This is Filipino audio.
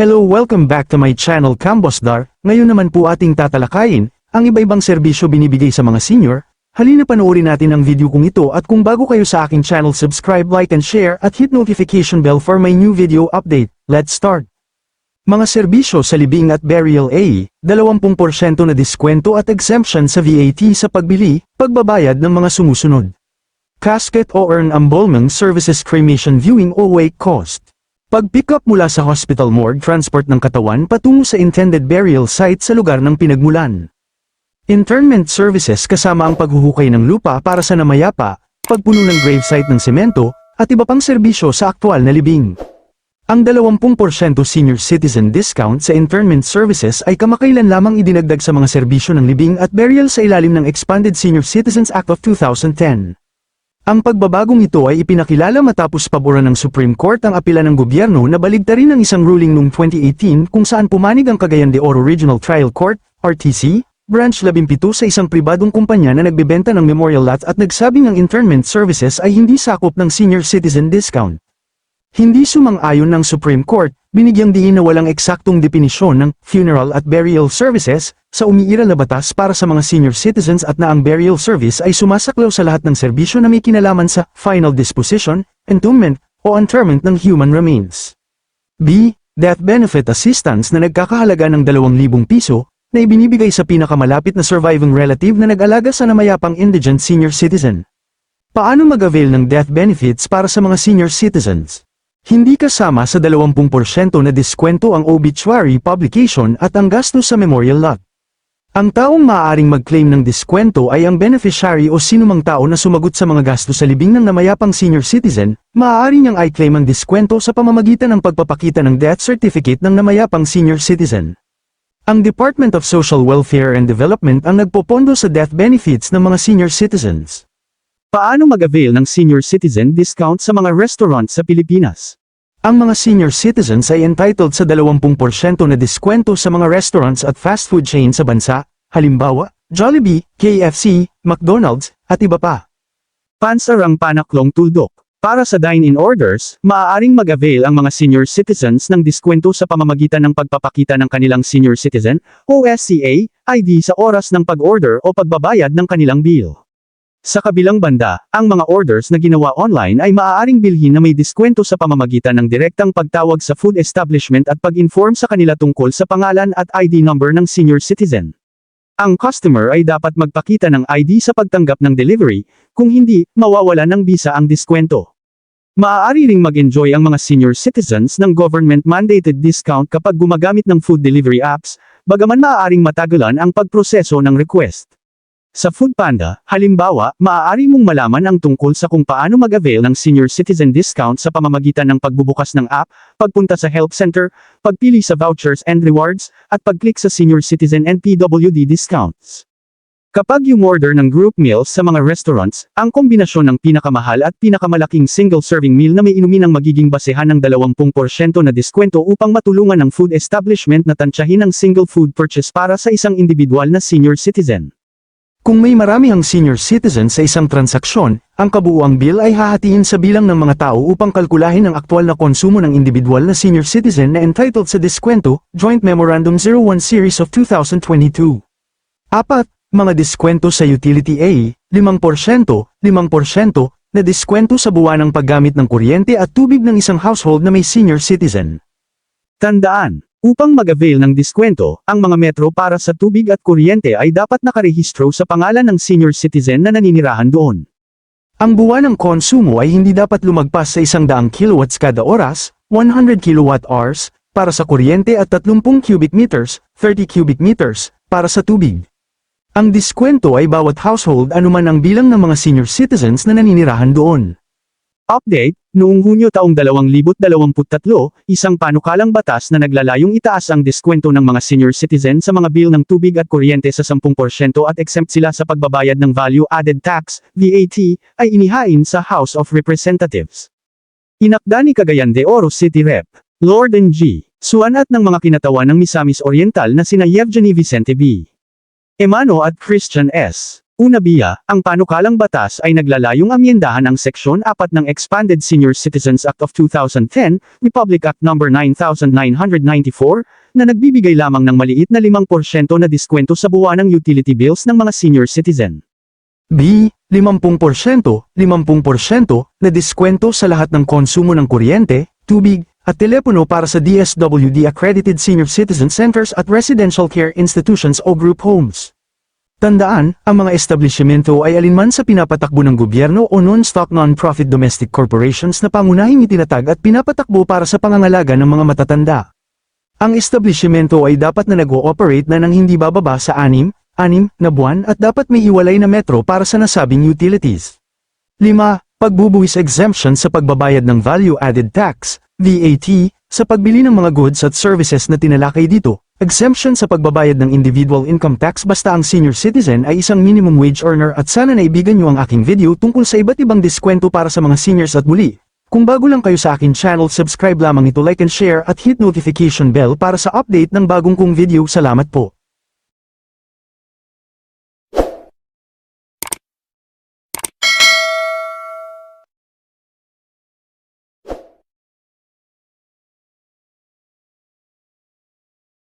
Hello welcome back to my channel Cambosdar, ngayon naman po ating tatalakayin, ang iba-ibang serbisyo binibigay sa mga senior, halina panoorin natin ang video kong ito at kung bago kayo sa aking channel subscribe like and share at hit notification bell for my new video update, let's start. Mga serbisyo sa libing at burial A, 20% na diskwento at exemption sa VAT sa pagbili, pagbabayad ng mga sumusunod. Casket o urn embalming services cremation viewing o wake cost. Pag-pick up mula sa hospital morgue transport ng katawan patungo sa intended burial site sa lugar ng pinagmulan. Internment services kasama ang paghuhukay ng lupa para sa namayapa, pagpuno ng gravesite ng semento, at iba pang serbisyo sa aktwal na libing. Ang 20% senior citizen discount sa internment services ay kamakailan lamang idinagdag sa mga serbisyo ng libing at burial sa ilalim ng Expanded Senior Citizens Act of 2010. Ang pagbabagong ito ay ipinakilala matapos paboran ng Supreme Court ang apela ng gobyerno na baligtarin ang isang ruling noong 2018 kung saan pumanig ang Cagayan de Oro Regional Trial Court, RTC, Branch 17 sa isang pribadong kumpanya na nagbebenta ng memorial lots at nagsabing ang internment services ay hindi sakop ng senior citizen discount. Hindi sumang-ayon ng Supreme Court, binigyang diin na walang eksaktong definisyon ng funeral at burial services sa umiiral na batas para sa mga senior citizens at na ang burial service ay sumasaklaw sa lahat ng serbisyo na may kinalaman sa final disposition, entombment, o interment ng human remains. B. Death Benefit Assistance na nagkakahalaga ng 2,000 piso na ibinibigay sa pinakamalapit na surviving relative na nag-alaga sa namayapang indigent senior citizen. Paano mag-avail ng death benefits para sa mga senior citizens? Hindi kasama sa 20% na diskwento ang obituary publication at ang gastos sa memorial lot. Ang taong maaaring mag-claim ng diskwento ay ang beneficiary o sinumang tao na sumagot sa mga gastos sa libing ng namayapang senior citizen, maaari niyang i-claim ang diskwento sa pamamagitan ng pagpapakita ng death certificate ng namayapang senior citizen. Ang Department of Social Welfare and Development ang nagpopondo sa death benefits ng mga senior citizens. Paano mag-avail ng senior citizen discount sa mga restaurant sa Pilipinas? Ang mga senior citizens ay entitled sa 20% na diskwento sa mga restaurants at fast food chain sa bansa, halimbawa, Jollibee, KFC, McDonald's, at iba pa. Pansarang panaklong tuldok. Para sa dine-in orders, maaaring mag-avail ang mga senior citizens ng diskwento sa pamamagitan ng pagpapakita ng kanilang senior citizen, o SCA, ID sa oras ng pag-order o pagbabayad ng kanilang bill. Sa kabilang banda, ang mga orders na ginawa online ay maaaring bilhin na may diskwento sa pamamagitan ng direktang pagtawag sa food establishment at pag-inform sa kanila tungkol sa pangalan at ID number ng senior citizen. Ang customer ay dapat magpakita ng ID sa pagtanggap ng delivery, kung hindi, mawawala ng bisa ang diskwento. Maaari ring mag-enjoy ang mga senior citizens ng government-mandated discount kapag gumagamit ng food delivery apps, bagaman maaaring matagalan ang pagproseso ng request. Sa Foodpanda, halimbawa, maaari mong malaman ang tungkol sa kung paano mag-avail ng senior citizen discount sa pamamagitan ng pagbubukas ng app, pagpunta sa help center, pagpili sa vouchers and rewards, at pag-click sa senior citizen and PWD discounts. Kapag umorder ng group meals sa mga restaurants, ang kombinasyon ng pinakamahal at pinakamalaking single-serving meal na may inumin ang magiging basehan ng 20% na diskwento upang matulungan ng food establishment na tansyahin ang single food purchase para sa isang individual na senior citizen. Kung may marami ang senior citizen sa isang transaksyon, ang kabuuang bill ay hahatiin sa bilang ng mga tao upang kalkulahin ang aktwal na konsumo ng individual na senior citizen na entitled sa diskwento, Joint Memorandum 01 Series of 2022. Apat, mga diskwento sa Utility A, 5%, 5%, na diskwento sa buwanang paggamit ng kuryente at tubig ng isang household na may senior citizen. Tandaan, upang mag-avail ng diskwento, ang mga metro para sa tubig at kuryente ay dapat nakarehistro sa pangalan ng senior citizen na naninirahan doon. Ang buwanang konsumo ay hindi dapat lumagpas sa 100 kilowatts kada oras, 100 kilowatt hours, para sa kuryente at 30 cubic meters, 30 cubic meters, para sa tubig. Ang diskwento ay bawat household anuman ang bilang ng mga senior citizens na naninirahan doon. Update, noong Hunyo taong 2023, isang panukalang batas na naglalayong itaas ang diskwento ng mga senior citizen sa mga bill ng tubig at kuryente sa 10% at exempt sila sa pagbabayad ng Value Added Tax, VAT, ay inihain sa House of Representatives. Inakda ni Cagayan de Oro City Rep. Lord N. G. Suanat ng mga kinatawan ng Misamis Oriental na sina Yevgeny Vicente B. Emano at Christian S. Una biya, ang panukalang batas ay naglalayong amyendahan ang Seksyon 4 ng Expanded Senior Citizens Act of 2010, Republic Act No. 9994, na nagbibigay lamang ng maliit na 5% na diskwento sa buwanang utility bills ng mga senior citizen. B. 50%, 50% na diskwento sa lahat ng konsumo ng kuryente, tubig, at telepono para sa DSWD accredited senior citizen centers at residential care institutions o group homes. Tandaan, ang mga establishmento ay alinman sa pinapatakbo ng gobyerno o non-stock non-profit domestic corporations na pangunahing itinatag at pinapatakbo para sa pangangalaga ng mga matatanda. Ang establishmento ay dapat na nag-ooperate na nang hindi bababa sa anim, anim na buwan at dapat may iwalay na metro para sa nasabing utilities. 5. Pagbubuwis exemption sa pagbabayad ng value-added tax, VAT, sa pagbili ng mga goods at services na tinalakay dito, exemption sa pagbabayad ng individual income tax basta ang senior citizen ay isang minimum wage earner at sana naibigan nyo ang aking video tungkol sa iba't ibang diskwento para sa mga seniors at muli. Kung bago lang kayo sa akin channel subscribe lamang ito like and share at hit notification bell para sa update ng bagong kong video salamat po.